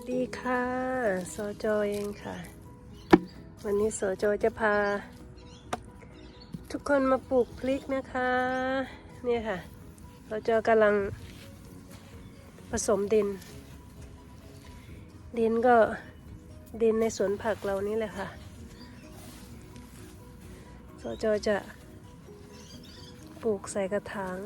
วัสดีค่ะสจเองค่ะ วันนี้สจจะพา ทุกคนมาปลูกพริกนะคะเนี่ยค่ะสจกำลังผสมดิน ดินก็ดินในสวนผักเรานี่แหละค่ะสจจะปลูกใส่กระถาง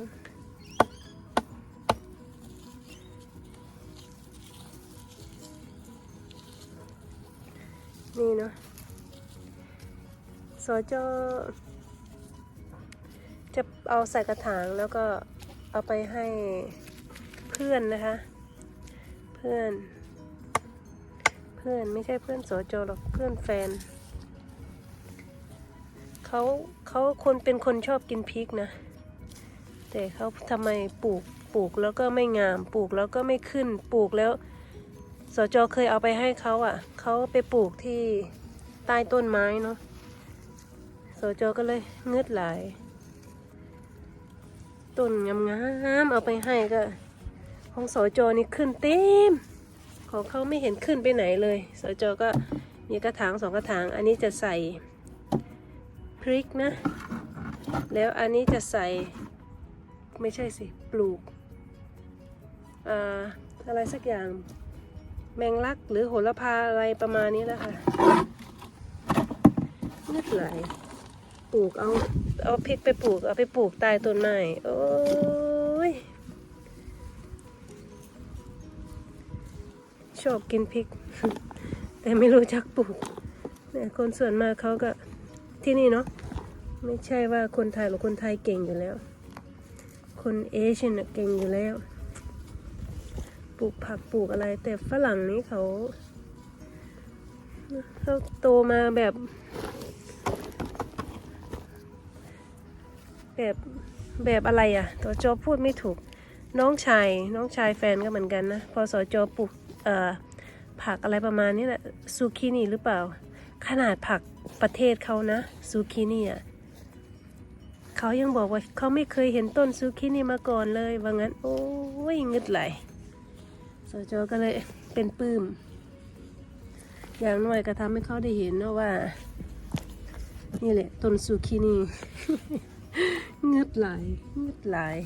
นี่เนาะสจจะเอาใส่กระถางแล้วก็เอาไปให้เพื่อนนะคะ เพื่อน เพื่อนไม่ใช่เพื่อนสจหรอกเพื่อนแฟนเขาเขาคนเป็นคนชอบกินพริกนะ แต่เขาทำไมปลูกปลูกแล้วก็ไม่งามปลูกแล้วก็ไม่ขึ้นปลูกแล้ว สจเคยเอาไปให้เขาอะ เขาไปปลูกที่ใต้ต้นไม้เนาะสจก็เลยเงืดหลายต้นงามๆเอาไปให้ก็ ของสจนี่ขึ้นเต็ม ของเขาไม่เห็นขึ้นไปไหนเลยสจก็มีกระถางสองกระถาง อันนี้จะใส่พริกนะ แล้วอันนี้จะใส่ไม่ใช่สิ ปลูก อ่า อะไรสักอย่าง แมงลักหรือโหระพาอะไรประมาณนี้แหละค่ะนึกไหลปลูกเอาเอาพริกไปปลูกเอาไปปลูกใต้ต้นไม้โอ้ยชอบกินพริก แต่ไม่รู้จักปลูกเนี่ยคนส่วนมากเขาก็ที่นี่เนาะไม่ใช่ว่าคนไทยหรือคนไทยเก่งอยู่แล้ว คนเอเชียนน่ะเก่งอยู่แล้ว ลูกผักปลูกอะไร แต่ฝรั่งนี้เขาเขาโตมาแบบ แบบแบบอะไรอะ่ะตัวจอพูดไม่ถูก น้องชาย น้องชายแฟนก็เหมือนกันนะ พอสอจอปลูกเอ่อผักอะไรประมาณนี้แหละซูกินี่หรือเปล่า ขนาดผักประเทศเขานะซูกินี่อะเขายังบอกว่าเขาไม่เคยเห็นต้นซูกินี่มาก่อนเลยว่างั้น โอ้ยงึดไหล สจก็เลยเป็นปื้ม อย่างน้อยก็ทำให้เขาได้เห็นนะว่า นี่แหละต้นซูกินีเงืดหลายเงืดหลาย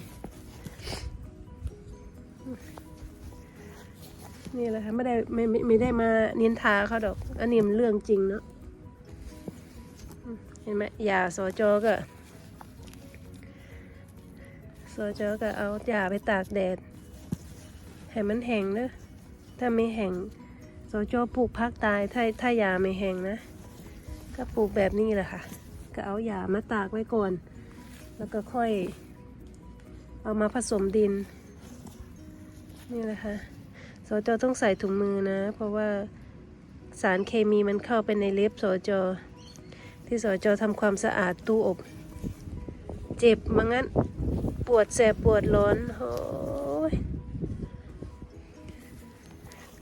นี่แหละค่ะไม่ได้ไม่ไม่ไม่ได้มาเนินทาเขาดอก อันนี้มันเรื่องจริงเนาะเห็นไหมยาสจก็สจก็เอายาไปตากแดด ให้มันแห้งเนอะถ้าไม่แห้งสจปลูกพักตายถ้าถ้ายาไม่แห้งนะ ก็ปลูกแบบนี้แหละค่ะ ก็เอายามาตากไว้ก่อน แล้วก็ค่อย เอามาผสมดิน นี่แหละค่ะสจต้องใส่ถุงมือนะ เพราะว่าสารเคมีมันเข้าไปในเล็บสจที่สจทำความสะอาดตู้อบ เจ็บมางั้น ปวดแสบปวดร้อนโ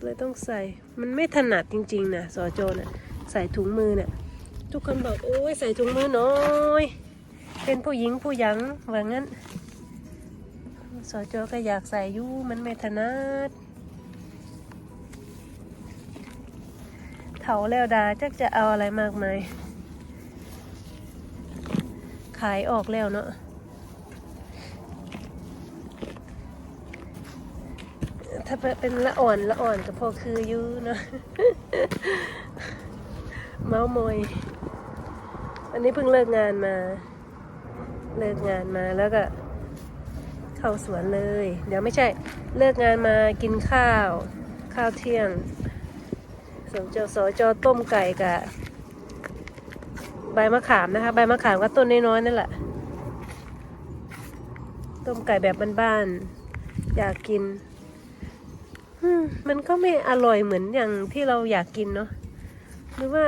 เลยต้องใส่ มันไม่ถนัดจริงๆนะสอโจน่ะใส่ถุงมือน่ะ ทุกคนบอกโอ้ยใส่ถุงมือน้อย เป็นผู้หญิงผู้หยังว่างั้นสอโจก็อยากใส่ยู่มันไม่ถนัดเถาแล้วดาจักจะเอาอะไรมากมาย ขายออกแล้วเนาะ ถ้าเป็นละอ่อนละอ่อนก็พอคืออยู่เนาะเมาส์มอยวันนี้เพิ่งเลิกงานมา เลิกงานมาแล้วก็ เข้าสวนเลย เดี๋ยวไม่ใช่ เลิกงานมากินข้าว ข้าวเที่ยงสมจสจต้มไก่กับใบมะขามนะคะ ใบมะขามก็ต้นน้อยๆนั่นแหละ ต้มไก่แบบบ้านๆอยากกิน มันก็ไม่อร่อยเหมือนอย่างที่เราอยากกินเนาะหรือว่า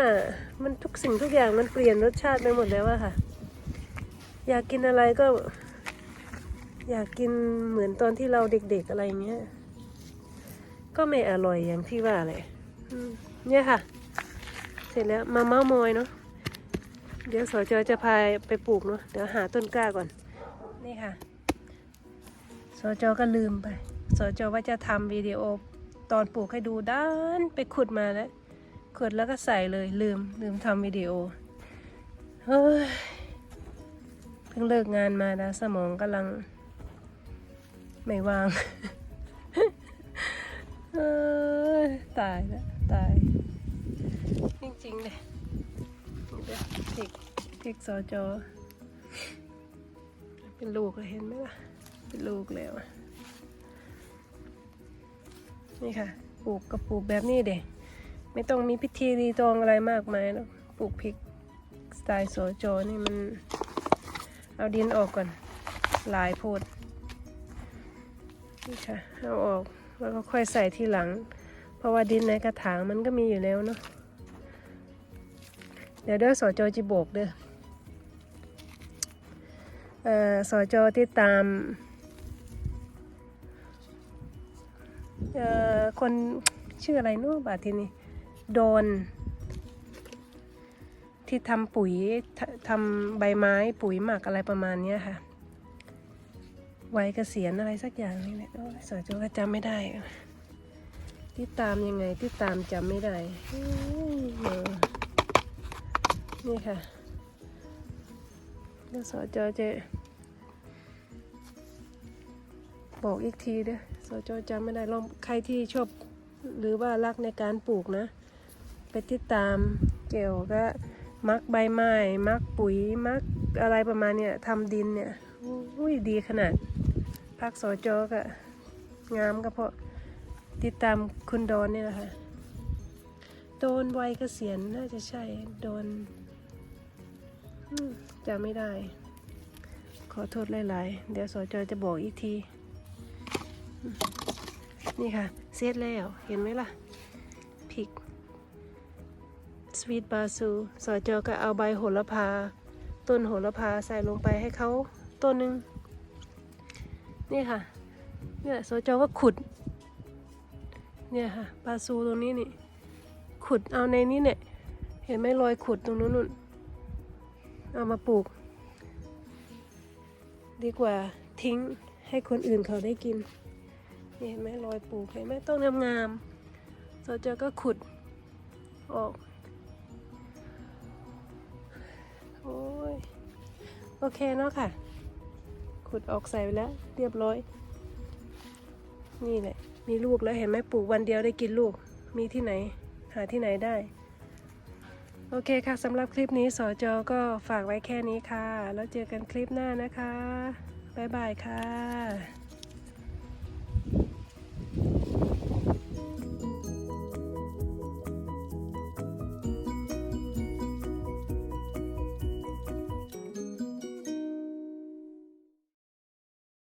มันทุกสิ่งทุกอย่างมันเปลี่ยนรสชาติไปหมดแล้วอะค่ะ อยากกินอะไรก็ อยากกินเหมือนตอนที่เราเด็กๆอะไรเงี้ย ก็ไม่อร่อยอย่างที่ว่าเลยเนี่ยค่ะ เสร็จแล้วมาเม้ามอยเนาะเดี๋ยวสจจะพาไปปลูกเนาะเดี๋ยวหาต้นกล้าก่อน นี่ค่ะสจก็ลืมไป สจว่าจะทำวิดีโอตอนปลูกให้ดูด้านไปขุดมาแล้วขุดแล้วก็ใส่เลยลืมลืมทำวิดีโอเฮ้ยเพิ่งเลิกงานมานะสมองกำลัง ไม่ว่างเอ้ยตายแล้วตาย จริงๆเลยเด้อพริกพริกสจอเป็นลูกเห็นไหมล่ะ เป็นลูกแล้ว นี่ค่ะ ปลูกกับปลูกแบบนี้เด็ไม่ต้องมีพิธีรีตองอะไรมากมายหรอกปลูกพริกสไตล์โสอจอนี่มัน เอาดินออกก่อน หลายโพดนี่ค่ะเอาออกแล้วก็ค่อยใส่ทีหลัง เพราะว่าดินในกระถางมันก็มีอยู่แล้วเนาะเดี๋ยวเด้อสอจจิโบกเด้อเอ่อสอจอที่ตาม คนชื่ออะไรนู้บาทีนี้โดน ที่ทำปุ๋ยทำใบไม้ปุ๋ยหมักอะไรประมาณนี้ค่ะวัยเกษียณอะไรสักอย่างนี่แหละโอ้ยสอจอก็จำไม่ได้ที่ตามยังไงที่ตามจำไม่ได้เนี่ค่ะแล้วสอจจะ บอกอีกทีเด้อสอจจำไม่ได้ลองใครที่ชอบหรือว่ารักในการปลูกนะ ไปติดตามเกี่ยวกับมักใบไม้มักปุ๋ยมักอะไรประมาณเนี้ยทำดินเนี่ยอุ้ยดีขนาดพักสจอก็งามก็เพราะติดตามคุณโดนนี่แหละค่ะโดนวัยเกษียณน่าจะใช่โดนจำไม่ได้ ขอโทษหลาย ๆ เดี๋ยวสจอจะบอกอีกที นี่ค่ะ เสร็จแล้ว เห็นไหมล่ะพริกสวีทบาซูสอจอก็เอาใบโหระพา ต้นโหระพาใส่ลงไปให้เขาต้นหนึ่งนี่ค่ะเนี่ยสจก็ขุด เนี่ยค่ะปลาซูตรงนี้นี่ ขุดเอาในนี้เนี่ย เห็นไหมรอยขุดตรงนู้นนู่นเอามาปลูก ดีกว่าทิ้งให้คนอื่นเขาได้กิน นี่เห็นไหมรอยปลูกเห็นไหมต้นงามๆสจอก็ขุดออก โอ้ย โอเคเนาะค่ะ ขุดออกใส่ไปแล้ว เรียบร้อย นี่แหละ มีลูกแล้วเห็นไหมปลูกวันเดียวได้กินลูก มีที่ไหน หาที่ไหนได้ โอเคค่ะสำหรับคลิปนี้สอจอก็ฝากไว้แค่นี้ค่ะ แล้วเจอกันคลิปหน้านะคะ บ๊ายบายค่ะ